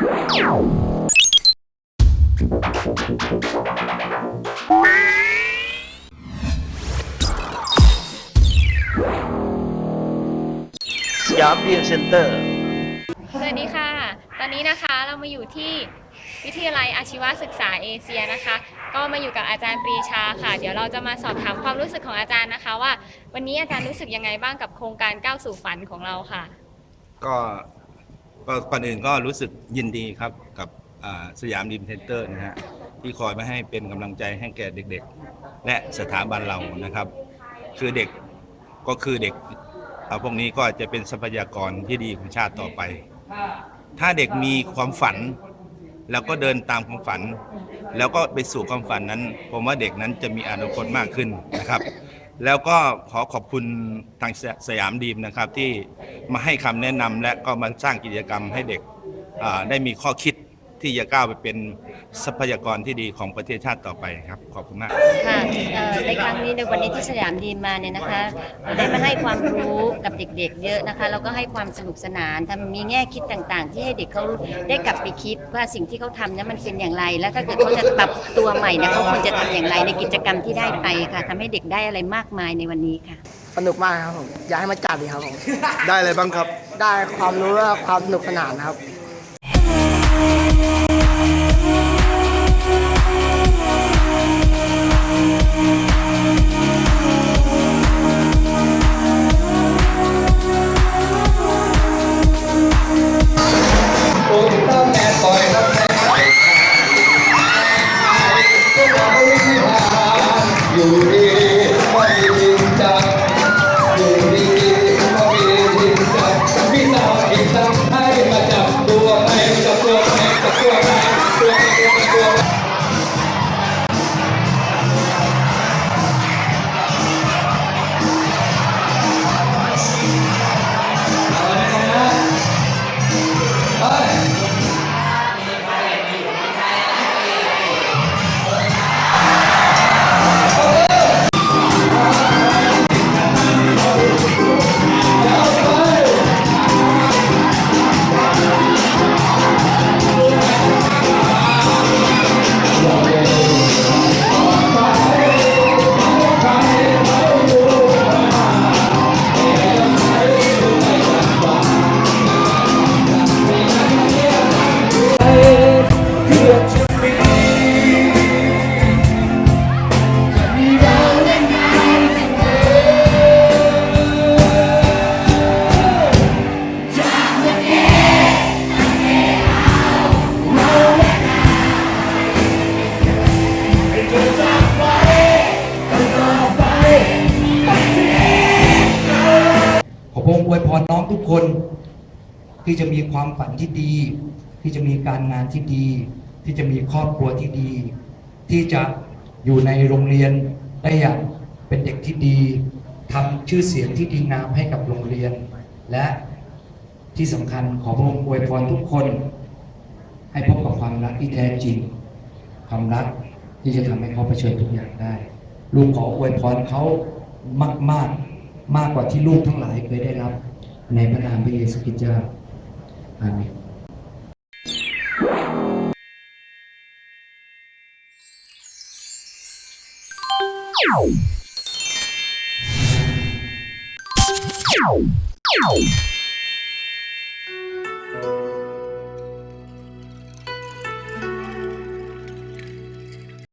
ยามเบียนเซ็นเตอร์ สวัสดีค่ะ ตอนนี้นะคะเรามาอยู่ที่วิทยาลัยอาชีวศึกษาเอเชียนะคะ ก็มาอยู่กับอาจารย์ปรีชาค่ะ เดี๋ยวเราจะมาสอบถามความรู้สึกของอาจารย์นะคะ ว่า วันนี้อาจารย์รู้สึกยังไงบ้างกับโครงการก้าวสู่ฝันของเราค่ะ ก็ ก็ก่อนอื่นก็รู้สึกยินดีครับกับสยามดีมเซ็นเตอร์นะฮะที่คอยมาให้เป็นกำลังใจให้แก่เด็กๆ และสถาบันเรานะครับ คือเด็กก็คือเด็กเอาพวกนี้ก็จะเป็นทรัพยากรที่ดีของชาติต่อไป ถ้าเด็กมีความฝัน แล้วก็เดินตามความฝัน แล้วก็ไปสู่ความฝันนั้น ผมว่าเด็กนั้นจะมีอนาคตมากขึ้นนะครับ แล้วก็ขอขอบคุณทางสยามดีมนะครับที่มาให้คำแนะนำและก็มาสร้างกิจกรรมให้เด็กอ่าได้มีข้อคิด ที่จะก้าวไปเป็นทรัพยากรที่ดีของประเทศชาติต่อไปครับ ขอบคุณมาก ค่ะเอ่อในครั้งนี้ในวันนี้ที่สยามดีมมาเนี่ยนะคะเราได้มาให้ความรู้กับเด็กๆ เยอะนะคะแล้วก็ให้ความสนุกสนานทำมีแง่คิดต่างๆ ที่ให้เด็กเขาได้กลับไปคิดว่าสิ่งที่เขาทำนั้นมันเป็นอย่างไร แล้วถ้าเกิดเขาจะปรับตัวใหม่เนี่ยเขาควรจะทำอย่างไรในกิจกรรมที่ได้ไปค่ะทำให้เด็กได้อะไรมากมายในวันนี้ค่ะ สนุกมากครับผม อยากให้มาจัดดีครับผม ได้อะไรบ้างครับ ได้ความรู้และความสนุกสนานนะครับ อวยพรน้องทุกคน ที่จะมีความฝันที่ดี ที่จะมีการงานที่ดี ที่จะมีครอบครัวที่ดี ที่จะอยู่ในโรงเรียนได้อย่างเป็นเด็กที่ดีทำชื่อเสียงที่ดีงามให้กับโรงเรียน และที่สำคัญขอพระองค์อวยพรทุกคน ให้พบกับความรักที่แท้จริง ความรักที่จะทำให้เขาเผชิญทุกอย่างได้ลูกขออวยพรเขามากมากๆ มากกว่าที่ลูกทั้งหลายเคยได้รับ ในพระนามพระเยซูคริสต์เจ้าอาเมน Ow!